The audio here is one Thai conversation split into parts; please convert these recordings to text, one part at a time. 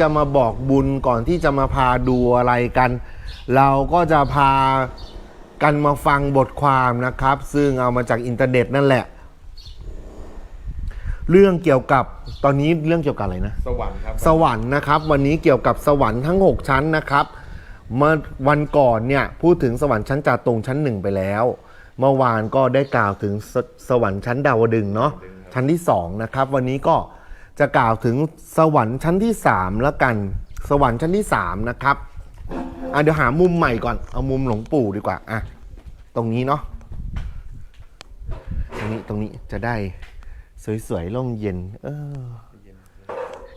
จะมาบอกบุญก่อนที่จะมาพาดูอะไรกัน เราก็จะพากันมาฟังบทความนะครับ ซึ่งเอามาจากอินเทอร์เน็ตนั่นแหละ เรื่องเกี่ยวกับตอนนี้เรื่องเกี่ยวกับอะไรนะ สวรรค์ครับ สวรรค์นะครับ วันนี้เกี่ยวกับสวรรค์ทั้ง 6 ชั้นนะครับ เมื่อวันก่อนเนี่ยพูดถึงสวรรค์ชั้นจาตุงชั้นหนึ่งไปแล้ว เมื่อวานก็ได้กล่าวถึงสสวรรค์ชั้นดาวดึงส์เนาะชั้นที่2นะครับ วันนี้ก็ จะกล่าวถึงสวรรค์ชั้นที่3แล้วกัน สวรรค์ชั้นที่3นะครับอะเดี๋ยวหามุมใหม่ก่อน เอามุมหลวงปู่ดีกว่าอะตรงนี้เนาะตรงนี้ตรงนี้จะได้สวยๆร่มเย็น เออ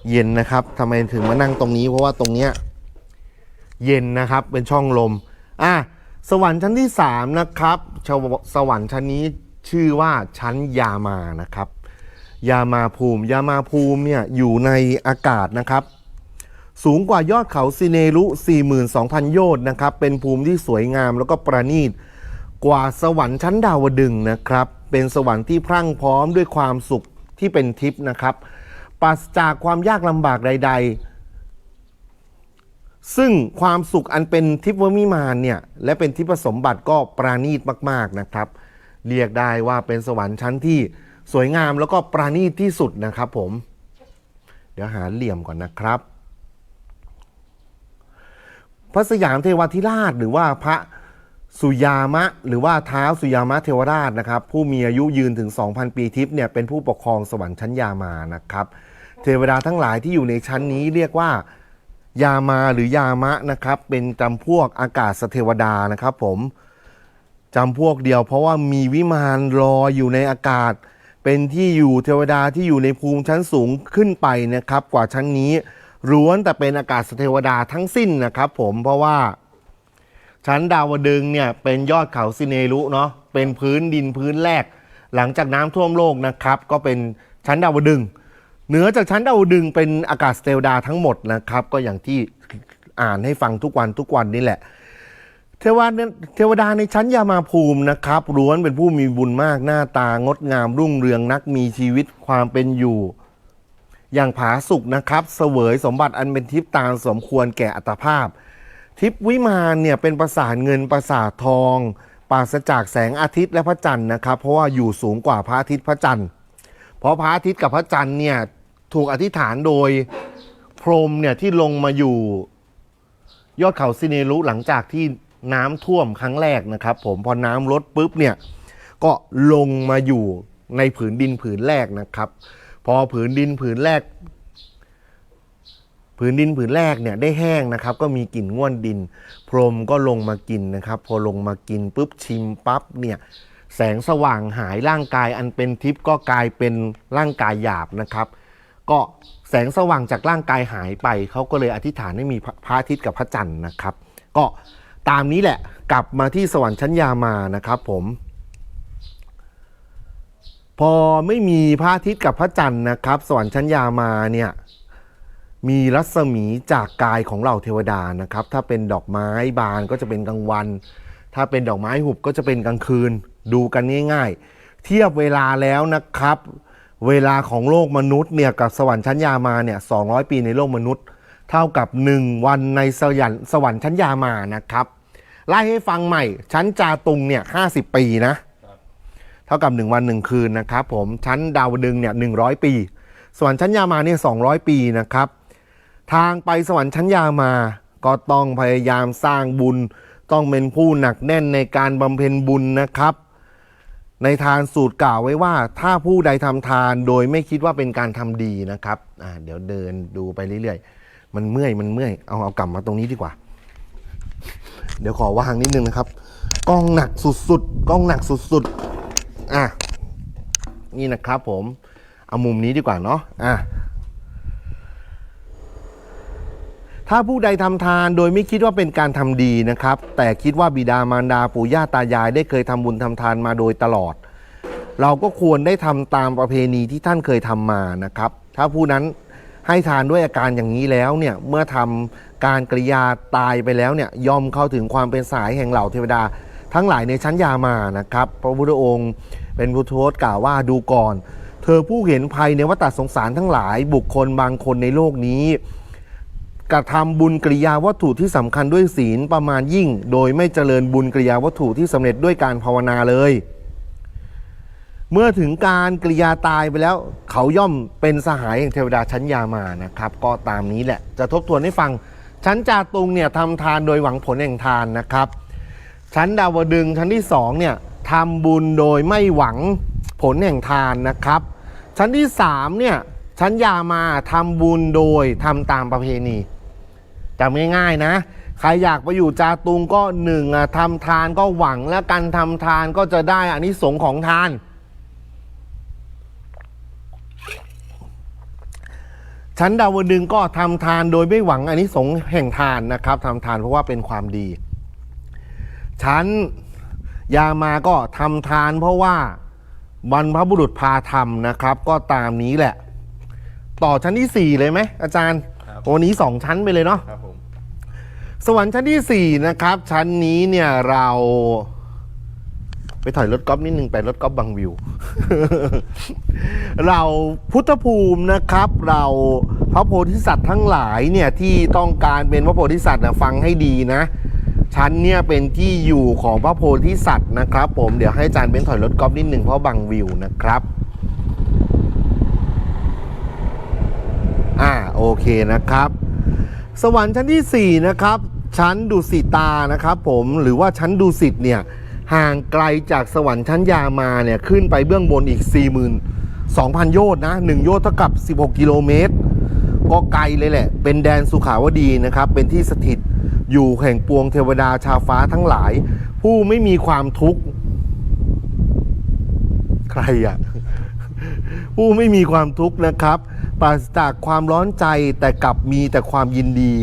เย็นนะครับทำไมถึงมานั่งตรงนี้ เพราะว่าตรงเนี้ยเย็นนะครับเป็นช่องลมอะสวรรค์ชั้นที่สามนะครับชาวสวรรค์ชั้นนี้ชื่อว่าชั้นยามานะครับ ยามาภูมิ ยามาภูมิเนี่ยอยู่ในอากาศนะครับ สูงกว่ายอดเขาซิเนรุ 42,000 โยชน์นะครับ เป็นภูมิที่สวยงามแล้วก็ประณีตกว่าสวรรค์ชั้นดาวดึงนะครับ เป็นสวรรค์ที่พรั่งพร้อมด้วยความสุขที่เป็นทิพย์นะครับปราศจากความยากลำบากใด ๆ ซึ่งความสุขอันเป็นทิพวมิมานเนี่ยและเป็นทิพสมบัติก็ปราณีตมาก ๆนะครับ เรียกได้ว่าเป็นสวรรค์ชั้นที่ สวยงามแล้วก็ปราณีตที่สุดนะครับผม เดี๋ยวหาเหลี่ยมก่อนนะครับ พระสยามเทวทิราชหรือว่าพระสุยามะ หรือว่าเท้าวสุยามะเทวราชนะครับ ผู้มีอายุยืนถึง 2,000 ปีทิพย์เนี่ยเป็นผู้ปกครองสวรรค์ชั้นยามานะครับ เทวดาทั้งหลายที่อยู่ในชั้นนี้เรียกว่า ยามาหรือยามะนะครับ เป็นจำพวกอากาศเทวดานะครับ ผมจำพวกเดียวเพราะว่ามีวิมานลอยอยู่ในอากาศ เป็นที่อยู่เทวดาที่อยู่ในภูมิชั้นสูงขึ้นไปนะครับ กว่าชั้นนี้ล้วนแต่เป็นอากาศเทวดาทั้งสิ้นนะครับ ผมเพราะว่า ชั้นดาวดึงเนี่ยเป็นยอดเขาซิเนรุเนาะเป็นพื้นดินพื้นแรก หลังจากน้ำท่วมโลกนะครับ ก็เป็นชั้นดาวดึงเหนือจากชั้นดาวดึงเป็นอากาศเทวดาทั้งหมดนะครับ ก็อย่างที่อ่านให้ฟังทุกวันทุกวันนี่แหละ เทวดาเทวดาในชั้นยามาภูมินะครับล้วนเป็นผู้มีบุญมากหน้าตางดงามรุ่งเรืองนักมีชีวิตความเป็นอยู่ อย่างผาสุกนะครับเสวยสมบัติอันเป็นทิพย์ตามสมควรแก่อัตภาพ ทิพย์วิมานเนี่ยเป็นประสาทเงินประสาททองปราศจากแสงอาทิตย์และพระจันทร์นะครับ เพราะว่าอยู่สูงกว่าพระอาทิตย์พระจันทร์ เพราะพระอาทิตย์กับพระจันทร์เนี่ยถูกอธิษฐานโดยพรหมเนี่ยที่ลงมาอยู่ยอดเขาซิเนรุหลังจากที่ น้ำท่วมครั้งแรกนะครับ ผมพอน้ำลดปุ๊บเนี่ยก็ลงมาอยู่ในผืนดินผืนแรกนะครับ พอผืนดินผืนแรก ผืนดินผืนแรกเนี่ยได้แห้งนะครับ ก็มีกลิ่นง่วนดิน พรมก็ลงมากินนะครับ พอลงมากินปุ๊บชิมปั๊บเนี่ยแสงสว่างหายร่างกายอันเป็นทิพย์ก็กลายเป็นร่างกายหยาบนะครับ ก็แสงสว่างจากร่างกายหายไปเขาก็เลยอธิษฐานให้มีพระอาทิตย์กับพระจันทร์นะครับ ก็ ตามนี้แหละกลับมาที่สวรรค์ชั้นยามานะครับผมพอไม่มีพระอาทิตย์กับพระจันทร์นะครับ สวรรค์ชั้นยามาเนี่ยมีรัศมีจากกายของเหล่าเทวดานะครับ ถ้าเป็นดอกไม้บานก็จะเป็นกลางวัน ถ้าเป็นดอกไม้หุบก็จะเป็นกลางคืนดูกันง่ายๆ เทียบเวลาแล้วนะครับ เวลาของโลกมนุษย์เนี่ยกับสวรรค์ชั้นยามาเนี่ย200 ปีในโลกมนุษย์ เท่ากับ 1 วันในสวรรค์สวรรค์ชั้นยามานะครับไล่ให้ฟังใหม่ ชั้นจาตุงเนี่ย50ปีนะเท่ากับ 1 วัน 1 คืนนะครับผมชั้นดาวดึงเนี่ย100ปี ส่วนชั้นยามาเนี่ย200ปีนะครับ ทางไปสวรรค์ชั้นยามาก็ต้องพยายามสร้างบุญ ต้องเป็นผู้หนักแน่นในการบำเพ็ญบุญนะครับในทานสูตรกล่าวไว้ว่าถ้าผู้ใดทำทานโดยไม่คิดว่าเป็นการทำดีนะครับ เดี๋ยวเดินดูไปเรื่อยๆ มันเมื่อยมันเมื่อยเอาเอากลับมาตรงนี้ดีกว่า เดี๋ยวขอวางนิดนึงนะครับกล้องหนักสุดๆกล้องหนักสุดๆอะนี่นะครับผมเอามุมนี้ดีกว่าเนาะอะถ้าผู้ใดทำทานโดยไม่คิดว่าเป็นการทำดีนะครับ แต่คิดว่าบิดามารดาปู่ย่าตายาย ได้เคยทำบุญทำทานมาโดยตลอด เราก็ควรได้ทำตามประเพณีที่ท่านเคยทำมานะครับ ถ้าผู้นั้น ให้ทานด้วยอาการอย่างนี้แล้วเนี่ยเมื่อทำการกริยาตายไปแล้วเนี่ยย่อมเข้าถึงความเป็นสายแห่งเหล่าเทวดา ทั้งหลายในชั้นยามานะครับ พระพุทธองค์เป็นพุทธกล่าวว่าดูก่อน เธอผู้เห็นภัยในวัฏสงสารทั้งหลายบุคคลบางคนในโลกนี้กระทำบุญกริยาวัตถุที่สำคัญด้วยศีลประมาณยิ่ง โดยไม่เจริญบุญกริยาวัตถุที่สำเร็จด้วยการภาวนาเลย เมื่อถึงการกริยาตายไปแล้ว เขาย่อมเป็นสหายแห่งเทวดาชั้นยามานะครับ ก็ตามนี้แหละ จะทบทวนให้ฟัง ชั้นจาตุงเนี่ยทำทานโดยหวังผลแห่งทานนะครับ ชั้นดาวดึงชั้นที่สองเนี่ยทำบุญโดยไม่หวังผลแห่งทานนะครับ ชั้นที่สามเนี่ยชั้นยามาทำบุญโดยทำตามประเพณีจำง่ายๆนะใครอยากไปอยู่จาตุงก็หนึ่งอะทำทานก็หวังและการทำทานก็จะได้อานิสงส์ของทาน ชั้นดาวดึงส์ก็ทำทานโดยไม่หวังอานิสงส์แห่งทานนะครับทำทานเพราะว่าเป็นความดี ชั้นยามาก็ทำทานเพราะว่าบรรพบุรุษพาทำนะครับ ก็ตามนี้แหละ ต่อชั้นที่ 4 เลยไหมอาจารย์ครับวันนี้2ชั้นไปเลยเนาะครับผมสวรรค์ชั้นที่ 4 นะครับ ชั้นนี้เนี่ยเรา ไปถอยรถก๊อฟนิดนึงไปรถก๊อฟบางวิว เราพุทธภูมินะครับ เราพระโพธิสัตว์ทั้งหลายเนี่ยที่ต้องการเป็นพระโพธิสัตว์นะฟังให้ดีนะชั้นเนี่ยเป็นที่อยู่ของพระโพธิสัตว์นะครับ ผมเดี๋ยวให้อาจารย์เบนถอยรถก๊อฟนิดนึงเพราะบางวิวนะครับอ่าโอเคนะครับ สวรรค์ชั้นที่ 4 นะครับ ชั้นดุสิตานะครับ ผมหรือว่าชั้นดุสิตเนี่ย ห่างไกลจากสวรรค์ชั้นยามาเนี่ยขึ้นไปเบื้องบนอีก 42,000 โยชน์นะ 1 โยชน์เท่ากับ 16 กิโลเมตร ก็ไกลเลยแหละ เป็นแดนสุขาวดีนะครับ เป็นที่สถิตอยู่แห่งปวงเทวดาชาวฟ้าทั้งหลาย ผู้ไม่มีความทุกข์ ใครอะผู้ไม่มีความทุกข์นะครับ ปราศจากความร้อนใจแต่กลับมีแต่ความยินดี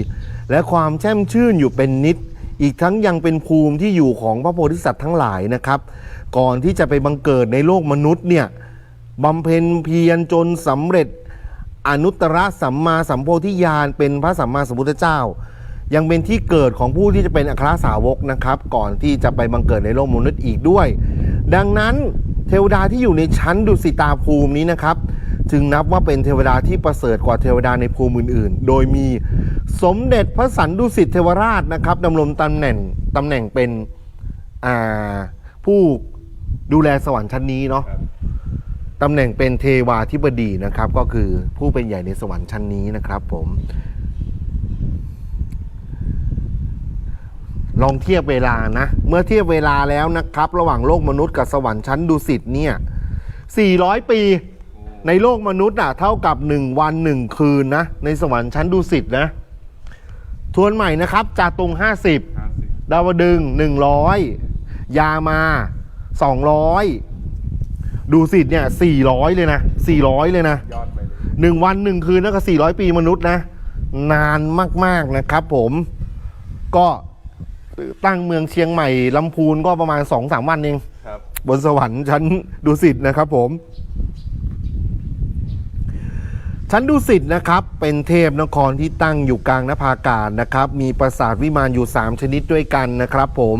และความแช่มชื่นอยู่เป็นนิด อีกทั้งยังเป็นภูมิที่อยู่ของพระโพธิสัตว์ทั้งหลายนะครับ ก่อนที่จะไปบังเกิดในโลกมนุษย์เนี่ยบำเพ็ญเพียรจนสำเร็จอนุตตรสัมมาสัมโพธิญาณเป็นพระสัมมาสัมพุทธเจ้า ยังเป็นที่เกิดของผู้ที่จะเป็นอัครสาวกนะครับ ก่อนที่จะไปบังเกิดในโลกมนุษย์อีกด้วย ดังนั้นเทวดาที่อยู่ในชั้นดุสิตาภูมินี้นะครับ จึงนับว่าเป็นเทวดาที่ประเสริฐกว่าเทวดาในภูมิอื่นๆ โดยมีสมเด็จพระสันดุสิตเทวราชนะครับดำรงตำแหน่งตำแหน่งเป็นผู้ดูแลสวรรค์ชั้นนี้เนาะตำแหน่งเป็นเทวาธิบดีนะครับ ก็คือผู้เป็นใหญ่ในสวรรค์ชั้นนี้นะครับ ผม ลองเทียบเวลานะ เมื่อเทียบเวลาแล้วนะครับ ระหว่างโลกมนุษย์กับสวรรค์ชั้นดุสิตเนี่ย400 ปี ในโลกมนุษย์อะเท่ากับ 1 วัน 1 คืนนะ ในสวรรค์ชั้นดุสิตนะ ทวนใหม่นะครับจาตุง 50ห้าสิบดาวดึงส์100 ยามา 200 ดูสิเนี่ย 400 เลยนะ 400 เลยนะยอดไปเลยหนึ่งวันหนึ่งคืนนั่นก็ 400 ปีมนุษย์นะ นานมากๆนะครับผมก็ตั้งเมืองเชียงใหม่ลำพูนก็ประมาณ 2-3 วันเองครับ บนสวรรค์ชั้นดุสิตนะครับผม ชั้นดุสิตนะครับ เป็นเทพนครที่ตั้งอยู่กลางนภาอากาศนะครับ มีปราสาทวิมานอยู่ 3 ชนิดด้วยกันนะครับผม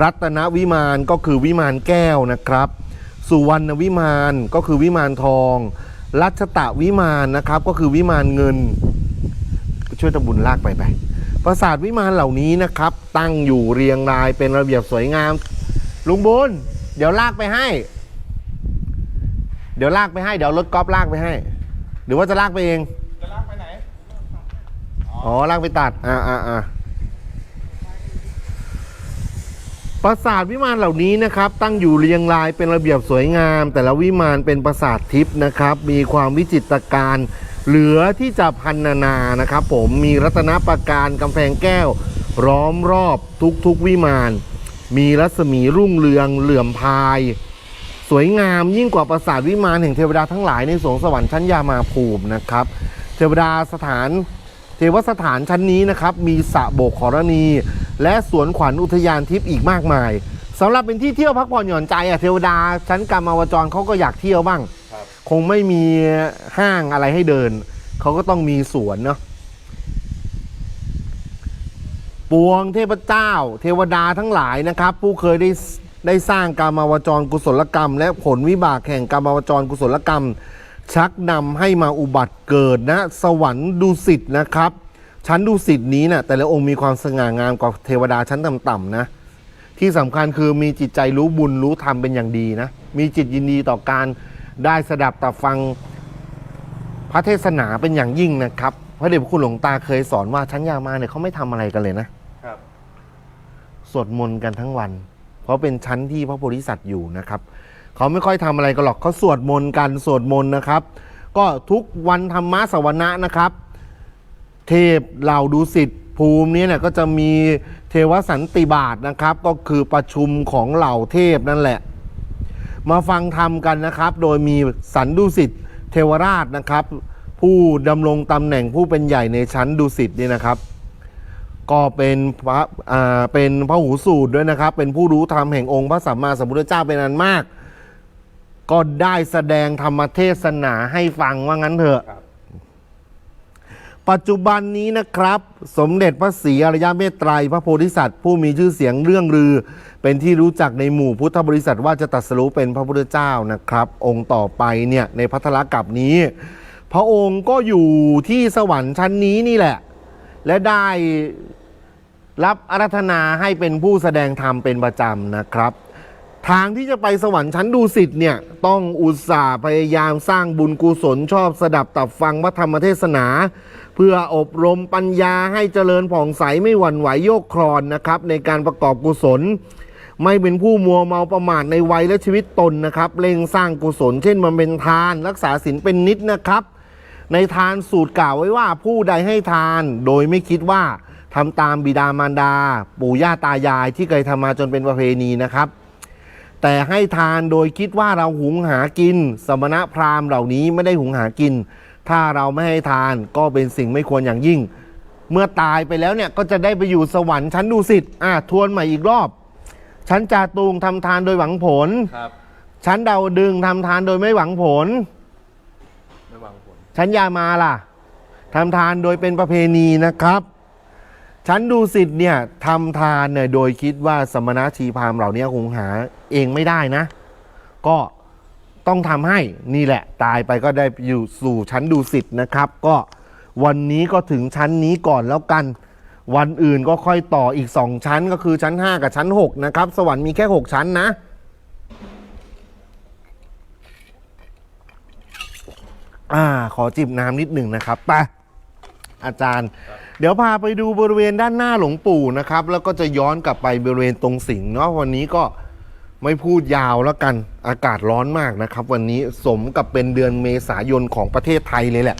รัตนวิมานก็คือวิมานแก้วนะครับ สุวรรณวิมานก็คือวิมานทอง รัชตะวิมานนะครับก็คือวิมานเงิน ช่วยตำบุญลากไปไป ปราสาทวิมานเหล่านี้นะครับ ตั้งอยู่เรียงรายเป็นระเบียบสวยงาม ลุงบุญเดี๋ยวลากไปให้ เดี๋ยวลากไปให้ เดี๋ยวรถกอล์ฟลากไปให้ หรือว่าจะลากไปเอง จะลากไปไหน อ๋อลากไปตัด อ่าอ่าอ่าปราสาทวิมานเหล่านี้นะครับ ตั้งอยู่เรียงรายเป็นระเบียบสวยงาม แต่ละวิมานเป็นปราสาททิพย์นะครับ มีความวิจิตรการเหลือที่จะพันนานานะครับ ผมมีรัตนประการกำแพงแก้วล้อมรอบทุกๆวิมาน มีรัศมีรุ่งเรืองเหลื่อมพาย สวยงามยิ่งกว่าปราสาทวิมานแห่งเทวดาทั้งหลายในสวงสวรรค์ชั้นยามาภูมินะครับ เทวดาสถานเทวสถานชั้นนี้นะครับ มีสระโบกขรณี และสวนขวัญอุทยานทิพย์อีกมากมายสำหรับเป็นที่เที่ยวพักผ่อนหย่อนใจอะเทวดาชั้นกรรมาวจรเขาก็อยากเที่ยวบ้างครับคงไม่มีห้างอะไรให้เดิน เขาก็ต้องมีสวนเนาะปวงเทพเจ้า เทวดาทั้งหลายนะครับ ผู้เคยได้ ได้สร้างกรรมาวจรกุศลกรรม และผลวิบากแห่งกรรมาวจรกุศลกรรม ชักนำให้มาอุบัติเกิดนะ สวรรค์ดุสิตนะครับชชั้นดุสิตนี้เนี่ยแต่ละองค์มีความสง่างามกว่าเทวดาชั้นต่ำๆนะ ที่สำคัญคือมีจิตใจรู้บุญรู้ธรรมเป็นอย่างดีนะ มีจิตยินดีต่อการได้สดับตับฟังพระเทศนาเป็นอย่างยิ่งนะครับพระเดชพระคุณหลวงตาเคยสอนว่าชั้นยามาเนี่ยเขาไม่ทำอะไรกันเลยนะครับสวดมนต์กันทั้งวัน เพราะเป็นชั้นที่พระโพธิสัตว์อยู่นะครับเขาไม่ค่อยทำอะไรกันหรอกเขาสวดมนต์กันสวดมนต์นะครับ ก็ทุกวันธรรมะสวนะนะครับ เทพเหล่าดุสิตภูมินี้เนี่ยก็จะมีเทวสันติบาทนะครับ ก็คือประชุมของเหล่าเทพนั่นแหละ มาฟังธรรมกันนะครับ โดยมีสันดุสิตเทวราชนะครับ ผู้ดำรงตำแหน่งผู้เป็นใหญ่ในชั้นดุสิตนี่นะครับ ก็เป็นพระอ่าเป็นพระหูสูตรด้วยนะครับ เป็นผู้รู้ธรรมแห่งองค์พระสัมมาสัมพุทธเจ้าเป็นอันมาก ก็ได้แสดงธรรมเทศนาให้ฟังว่างั้นเถอะปัจจุบันนี้นะครับ สมเด็จพระศรีอริยเมตไตรพระโพธิสัตว์ ผู้มีชื่อเสียงเรื่องลือ เป็นที่รู้จักในหมู่พุทธบริษัทว่าจะตรัสรู้เป็นพระพุทธเจ้านะครับ องค์ต่อไปเนี่ยในพัทธลกับนี้ พระองค์ก็อยู่ที่สวรรค์ชั้นนี้นี่แหละ และได้ รับอารัธนาให้เป็นผู้แสดงธรรมเป็นประจำนะครับ ทางที่จะไปสวรรค์ชั้นดุสิตเนี่ยต้องอุตส่าห์พยายามสร้างบุญกุศลชอบสดับตับฟังพระธรรมเทศนา เพื่ออบรมปัญญาให้เจริญผ่องใสไม่หวั่นไหวโยกครอนนะครับ ในการประกอบกุศล ไม่เป็นผู้มัวเมาประมาทในวัยและชีวิตตนนะครับเร่งสร้างกุศล เช่นมันเป็นทาน รักษาศีลเป็นนิดนะครับ ในทานสูตรกล่าวไว้ว่าผู้ใดให้ทานโดยไม่คิดว่า ทำตามบิดามารดา ปู่ย่าตายายที่เคยทำมาจนเป็นประเพณีนะครับ แต่ให้ทานโดยคิดว่าเราหุงหากิน สมณพราหมณ์เหล่านี้ไม่ได้หุงหากิน ถ้าเราไม่ให้ทานก็เป็นสิ่งไม่ควรอย่างยิ่ง เมื่อตายไปแล้วเนี่ยก็จะได้ไปอยู่สวรรค์ชั้นดุสิตอะทวนใหม่อีกรอบชั้นจาตุงทำทานโดยหวังผลครับชั้นดาวดึงทำทานโดยไม่หวังผล ไม่หวังผล ชั้นยามาล่ะทำทานโดยเป็นประเพณีนะครับ ชั้นดูสิทธ์เนี่ยทำทานเนี่ยโดยคิดว่าสมณชีพามเหล่านี้คงหาเองไม่ได้นะ ก็ต้องทำให้นี่แหละ ตายไปก็ได้อยู่สู่ชั้นดูสิทธ์นะครับ ก็วันนี้ก็ถึงชั้นนี้ก่อนแล้วกัน วันอื่นก็ค่อยต่ออีก 2 ชั้นก็คือชั้น 5 กับชั้น 6 นะครับ สวรรค์มีแค่ 6 ชั้นนะอ่าขอจิบน้ำนิดหนึ่งนะครับไปอาจารย์ เดี๋ยวพาไปดูบริเวณด้านหน้าหลวงปู่นะครับ แล้วก็จะย้อนกลับไปบริเวณตรงสิงห์เนาะวันนี้ก็ไม่พูดยาวแล้วกันอากาศร้อนมากนะครับ วันนี้สมกับเป็นเดือนเมษายนของประเทศไทยเลยแหละ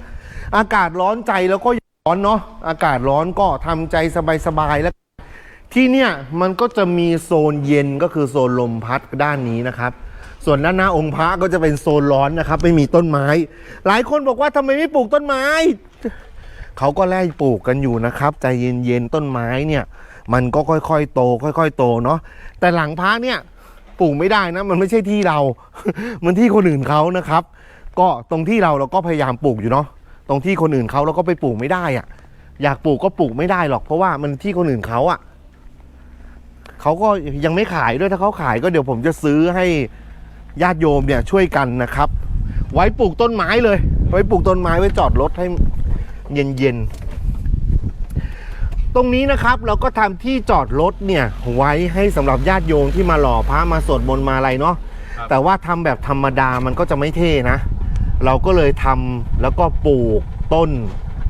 อากาศร้อนใจแล้วก็ร้อนเนาะอากาศร้อนก็ทำใจสบายๆแล้ว ที่เนี่ยมันก็จะมีโซนเย็นก็คือโซนลมพัดด้านนี้นะครับ ส่วนด้านหน้าองค์พระก็จะเป็นโซนร้อนนะครับ ไม่มีต้นไม้ หลายคนบอกว่าทำไมไม่ปลูกต้นไม้ เขาก็ไล่ปลูกกันอยู่นะครับใจเย็นๆต้นไม้เนี่ย มันก็ค่อยๆโต ค่อย ๆ โตเนาะแต่หลังพระเนี่ยปลูกไม่ได้นะ มันไม่ใช่ที่เรา มันที่คนอื่นเขานะครับ ก็ตรงที่เราเราก็พยายามปลูกอยู่เนาะตรงที่คนอื่นเขาเราก็ไปปลูกไม่ได้อะอยากปลูกก็ปลูกไม่ได้หรอก เพราะว่ามันที่คนอื่นเขาอะเขาก็ยังไม่ขายด้วยถ้าเขาขายก็เดี๋ยวผมจะซื้อให้ญาติโยมเนี่ยช่วยกันนะครับ ไว้ปลูกต้นไม้เลย ไว้ปลูกต้นไม้ไว้จอดรถให้ เย็นๆ ตรงนี้นะครับเราก็ทำที่จอดรถเนี่ยไว้ให้สำหรับญาติโยมที่มาหล่อพระมาสวดมนต์มาอะไรเนาะครับแต่ว่าทำแบบธรรมดามันก็จะไม่เท่นะ เราก็เลยทำแล้วก็ปลูกต้น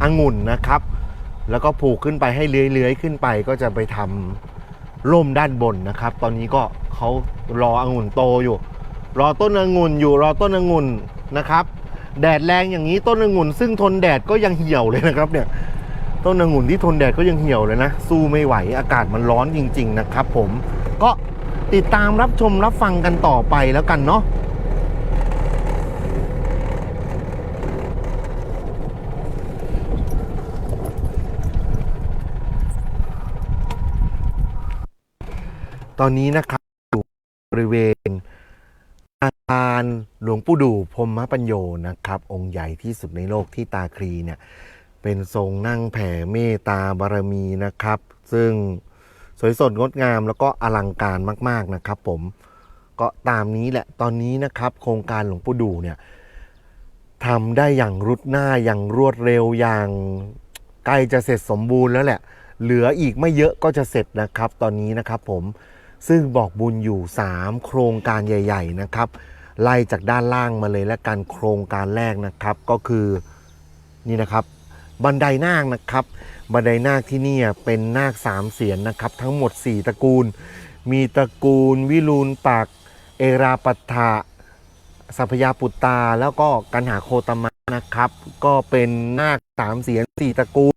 องุ่นนะครับ แล้วก็ผูกขึ้นไปให้เลื้อยๆขึ้นไปก็จะไปทำร่มด้านบนนะครับ ตอนนี้ก็เขารอองุ่นโตอยู่ รอต้นองุ่นอยู่รอต้นองุ่นนะครับ แดดแรงอย่างนี้ต้นองุ่นซึ่งทนแดดก็ยังเหี่ยวเลยนะครับเนี่ยต้นองุ่นที่ทนแดดก็ยังเหี่ยวเลยนะ สู้ไม่ไหวอากาศมันร้อนจริง ๆ นะครับ ผมก็ติดตามรับชมรับฟังกันต่อไปแล้วกันเนาะตอนนี้นะครับอยู่บริเวณ อาคารย์หลวงปู่ดูพรหมปัญโยนะครับ องค์ใหญ่ที่สุดในโลกที่ตาคลีเนี่ยเป็นทรงนั่งแผ่เมตตาบารมีนะครับ ซึ่งสวยสดงดงามแล้วก็อลังการมาก ๆนะครับผมก็ตามนี้แหละตอนนี้นะครับ โครงการหลวงปู่ดูเนี่ยทำได้อย่างรุดหน้าอย่างรวดเร็วอย่างใกล้จะเสร็จสมบูรณ์แล้วแหละ เหลืออีกไม่เยอะก็จะเสร็จนะครับ ตอนนี้นะครับผม ซึ่งบอกบุญอยู่ 3 โครงการใหญ่ ๆ นะครับ ไล่จากด้านล่างมาเลยและกันโครงการแรกนะครับก็คือนี่นะครับ บันไดนาคนะครับ บันไดนาคที่นี่เป็นนาคสามเสียนนะครับ ทั้งหมด 4 ตระกูล มีตระกูล วิรูลปัก เอราปัฏฐะสัพยาปุตตา แล้วก็กันหาโคตมะนะครับ ก็เป็นนาคสามเสียนสี่ตระกูล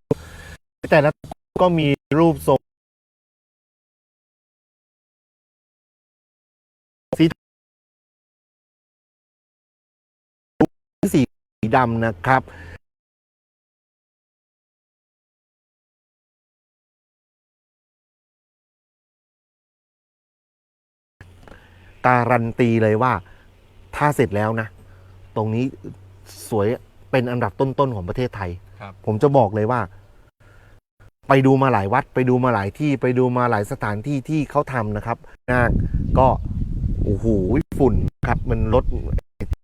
แต่ละตระกูลก็มีรูปทรง สีดำนะครับการันตีเลยว่าถ้าเสร็จแล้วนะ ตรงนี้สวยเป็นอันดับต้นๆของประเทศไทยครับผมจะบอกเลยว่า ไปดูมาหลายวัด ไปดูมาหลายที่ไปดูมาหลายสถานที่ที่เขาทำนะครับนาคก็โอ้โหฝุ่นครับมันรถ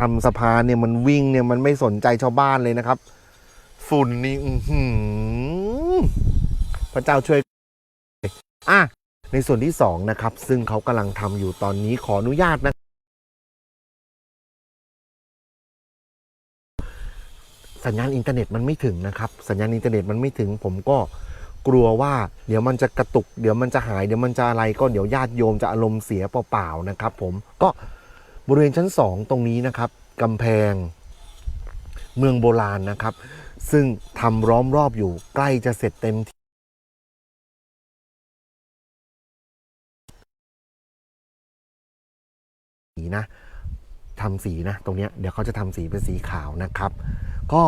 ทำสะพานเนี่ยมันวิ่งเนี่ยมันไม่สนใจชาวบ้านเลยนะครับ ฝุ่นนี่อือหือพระเจ้าช่วยอะในส่วนที่สองนะครับ ซึ่งเขากำลังทำอยู่ตอนนี้ขออนุญาตนะสัญญาณอินเทอร์เน็ตมันไม่ถึงนะครับ สัญญาณอินเทอร์เน็ตมันไม่ถึง ผมก็กลัวว่า เดี๋ยวมันจะกระตุก เดี๋ยวมันจะหาย เดี๋ยวมันจะอะไรก็เดี๋ยวญาติโยมจะอารมณ์เสียเปล่าๆนะครับ ผมก็ บริเวณชั้นสองตรงนี้นะครับกำแพงเมืองโบราณนะครับ ซึ่งทำล้อมรอบอยู่ใกล้จะเสร็จเต็มทีนะทำสีนะตรงเนี้ยเดี๋ยวเขาจะทำสีเป็นสีขาวนะครับ ก็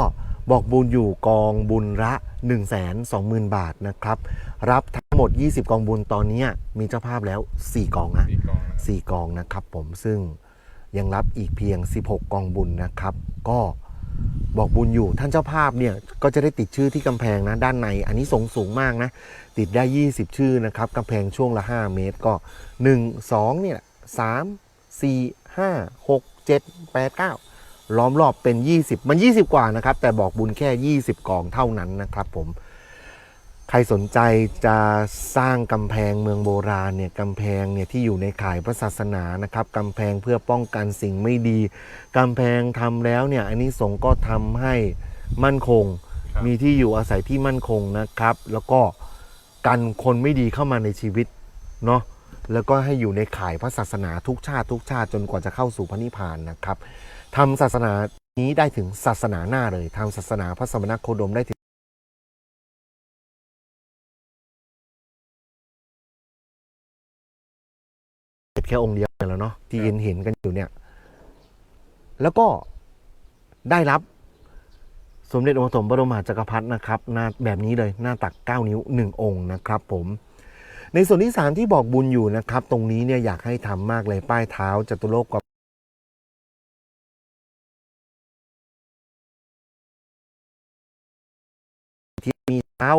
บอกบุญอยู่กองบุญละ 1 2 0 0 0 0 บาทนะครับ รับทั้งหมด 20 กองบุญตอนเนี้ยมีเจ้าภาพแล้ว4กองนะสี่กองนะ4กองนะครับผมซึ่ง ยังรับอีกเพียง 16 กองบุญนะครับ ก็บอกบุญอยู่ท่านเจ้าภาพเนี่ยก็จะได้ติดชื่อที่กำแพงนะด้านในอันนี้สูงสูงมากนะ ติดได้ 20 ชื่อนะครับกำแพงช่วงละ 5 เมตรก็ 1 2เนี่ย3 4 5 6 7 8 9ล้อมรอบเป็น 20 มัน 20 กว่านะครับ แต่บอกบุญแค่ 20 กองเท่านั้นนะครับผม ใครสนใจจะสร้างกำแพงเมืองโบราณเนี่ยกำแพงเนี่ยที่อยู่ในข่ายพระศาสนานะครับกำแพงเพื่อป้องกันสิ่งไม่ดีกำแพงทำแล้วเนี่ยอันนี้สงส์ก็ทำให้มั่นคง ครับ มีที่อยู่อาศัยที่มั่นคงนะครับ แล้วก็กันคนไม่ดีเข้ามาในชีวิตเนาะแล้วก็ให้อยู่ในข่ายพระศาสนาทุกชาติทุกชาติจนกว่าจะเข้าสู่พระนิพพานนะครับทำศาสนานี้ได้ถึงศาสนาหน้าเลยทำศาสนาพระสมณโคดมได้ถึง แค่องค์เดียวเนี่ยแหล้วเนาะที่เห็นเห็นกันอยู่เนี่ย แล้วก็ได้รับสมเด็จองค์ปฐมบรมมหาจักรพรรดินะครับหน้าแบบนี้เลยหน้าตัก 9 นิ้ว 1 องค์นะครับ ผม ในส่วนที่3ที่บอกบุญอยู่นะครับ ตรงนี้เนี่ยอยากให้ทำมากเลยป้ายเท้าจตุโลกกับที่มีเท้า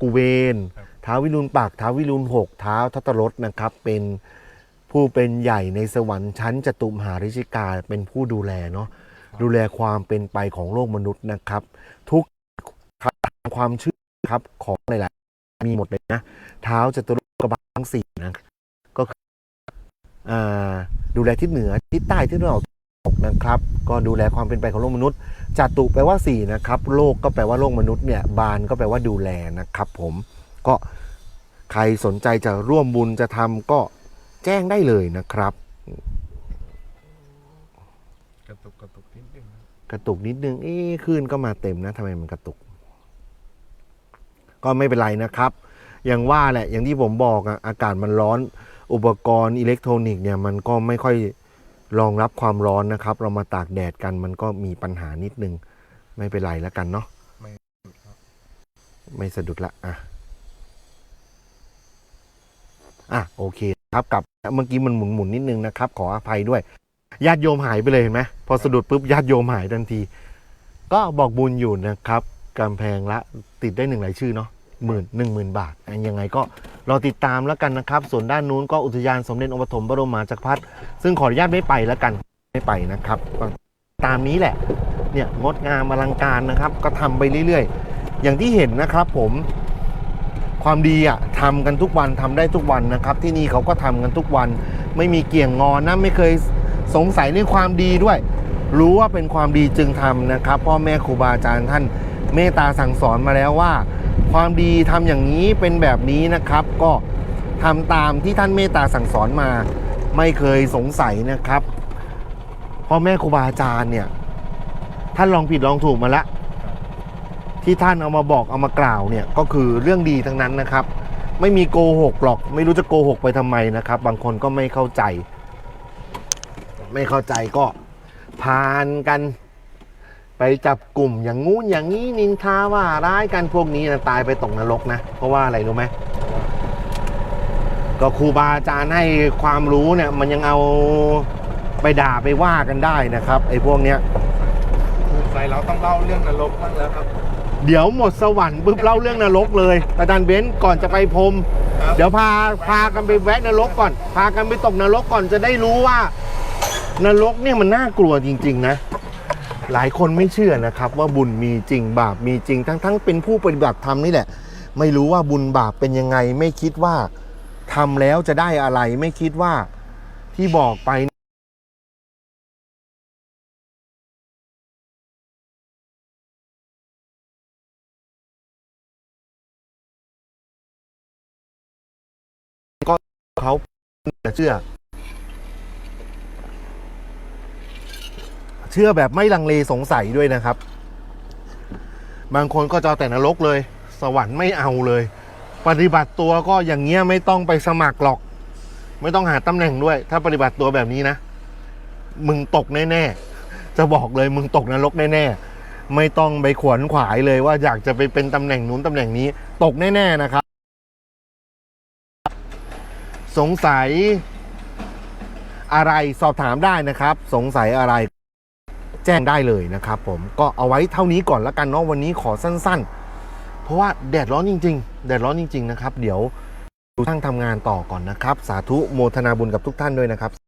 กุเวนครับเท้าวิรุณปักษ์เท้าวิรุณหกเท้าทัตตรสนะครับ เป็น ผู้เป็นใหญ่ในสวรรค์ชั้นจตุมหาริชิกาเป็นผู้ดูแลเนาะดูแลความเป็นไปของโลกมนุษย์นะครับ ทุกความเชื่อครับของหลายๆมีหมดเลยนะเท้าจตุโลกบาลทั้งสี่นะก็คืออ่าดูแลทิศเหนือทิศใต้ทิศตะวันออกทิศตกนะครับ ก็ดูแลความเป็นไปของโลกมนุษย์จตุแปลว่าสี่นะครับ โลกก็แปลว่าโลกมนุษย์เนี่ยบานก็แปลว่าดูแลนะครับ ผมก็ใครสนใจจะร่วมบุญจะทำก็ แจ้งได้เลยนะครับ กระตุกกระตุกนิดนึงนะกระตุกนิดนึงเอ๊ะคลื่นก็มาเต็มนะทำไมมันกระตุก ก็ไม่เป็นไรนะครับ อย่างว่าแหละ อย่างที่ผมบอกอะอากาศมันร้อน อุปกรณ์อิเล็กทรอนิกส์เนี่ยมันก็ไม่ค่อยรองรับความร้อนนะครับ เรามาตากแดดกันมันก็มีปัญหานิดนึง ไม่เป็นไรแล้วกันเนาะไม่สะดุดละอะ อะ โอเค ครับกับเมื่อกี้มันหมุนหมุนนิดนึงนะครับ ขออภัยด้วยญาติโยมหายไปเลยเห็นไหมพอสะดุดปุ๊บญาติโยมหายทันที ก็บอกบุญอยู่นะครับกำแพงละติดได้หนึ่งรายชื่อเนาะหมื่นหนึ่งหมื่นบาทอะยังไงก็รอติดตามแล้วกันนะครับ ส่วนด้านนู้นก็อุทยานสมเด็จองค์ปฐมบรมมหาจักรพรรดิซึ่งขออนุญาตไม่ไปแล้วกันไม่ไปนะครับ ตามนี้แหละเนี่ยงดงามอลังการนะครับ ก็ทำไปเรื่อยๆ อย่างที่เห็นนะครับผม ความดีอะทำกันทุกวันทำได้ทุกวันนะครับ ที่นี่เขาก็ทำกันทุกวัน ไม่มีเกี่ยงงอนนะไม่เคยสงสัยในความดีด้วย รู้ว่าเป็นความดีจึงทำนะครับ พ่อแม่ครูบาอาจารย์ท่านเมตตาสั่งสอนมาแล้วว่า ความดีทำอย่างนี้เป็นแบบนี้นะครับ ก็ทำตามที่ท่านเมตตาสั่งสอนมา ไม่เคยสงสัยนะครับพ่อแม่ครูบาอาจารย์เนี่ยท่านลองผิดลองถูกมาแล้ว ที่ท่านเอามาบอกเอามากล่าวเนี่ยก็คือเรื่องดีทั้งนั้นนะครับ ไม่มีโกหกหรอก ไม่รู้จะโกหกไปทำไมนะครับ บางคนก็ไม่เข้าใจ ไม่เข้าใจก็พานกัน ไปจับกลุ่มอย่างงู้นอย่างนี้นินทาว่าร้ายกันพวกนี้นะตายไปตกนรกนะ เพราะว่าอะไรรู้ไหมก็ครูบาอาจารย์ให้ความรู้เนี่ย มันยังเอาไปด่าไปว่ากันได้นะครับ ไอ้พวกเนี้ยใส่เราต้องเล่าเรื่องนรกบ้างแล้วครับ เดี๋ยวหมดสวรรค์ปุ๊บเล่าเรื่องนรกเลยอาจารย์เบนซ์ก่อนจะไปพรมครับเดี๋ยวพาพากันไปแวะนรกก่อน พากันไปตกนรกก่อนจะได้รู้ว่านรกเนี่ยมันน่ากลัวจริง ๆ นะ หลายคนไม่เชื่อนะครับ ว่าบุญมีจริงบาปมีจริงทั้งๆเป็นผู้ปฏิบัติธรรมนี่แหละ ไม่รู้ว่าบุญบาปเป็นยังไง ไม่คิดว่าทำแล้วจะได้อะไร ไม่คิดว่าที่บอกไป เขาเชื่อ เชื่อแบบไม่ลังเลสงสัยด้วยนะครับ บางคนก็จะแต่นรกเลย สวรรค์ไม่เอาเลย ปฏิบัติตัวก็อย่างเงี้ยไม่ต้องไปสมัครหรอก ไม่ต้องหาตำแหน่งด้วย ถ้าปฏิบัติตัวแบบนี้นะ มึงตกแน่ๆ จะบอกเลยมึงตกนรกแน่ๆ ไม่ต้องไปขวนขวายเลยว่าอยากจะไปเป็นตำแหน่งนู้นตำแหน่งนี้ ตกแน่ๆนะครับ สงสัยอะไรสอบถามได้นะครับ สงสัยอะไร แจ้งได้เลยนะครับ ผมก็เอาไว้เท่านี้ก่อนละกันเนาะวันนี้ขอสั้น ๆ เพราะว่าแดดร้อนจริง ๆ แดดร้อนจริง ๆ นะครับ เดี๋ยวดูช่างทำงานต่อก่อนนะครับ สาธุโมทนาบุญกับทุกท่านด้วยนะครับ